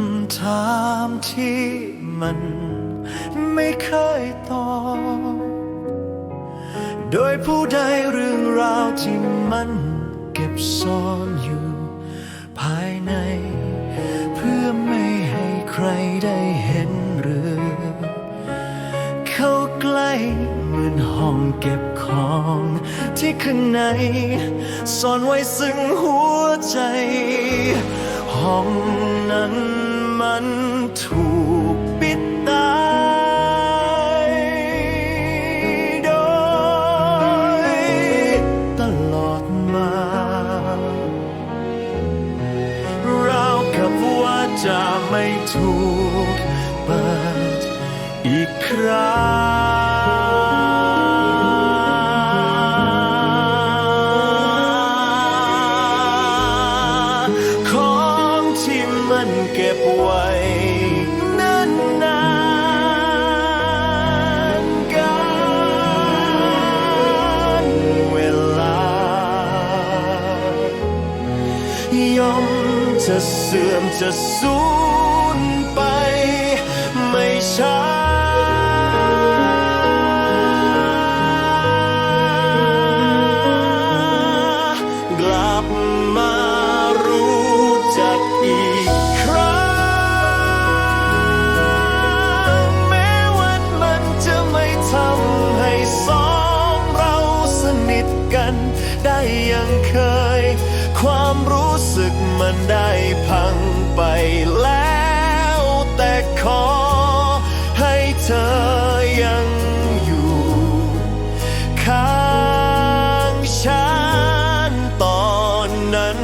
ำถามที่มันไม่เคยตอบ โดยผู้ใดเรื่องราวที่มันเก็บซ่อนอยู่ภายใน เพื่อไม่ให้ใครได้เห็นหรือเข้าใกล้เหมือนห้องเก็บของ ที่ข้างในซ่อนไว้ซึ่งหัวใจ ห้องนั้นมันถูกปิดตายโดยตลอดมา เรากับว่าจะไม่ถูกเปิดอีกครั้ง มันเก็บไว้นานนานการเวลาย่อมจะเสื่อมจะสูญ ได้ยังเคย ความรู้สึกมันได้พังไปแล้ว แต่ขอให้เธอยังอยู่ข้างฉันตอนนั้น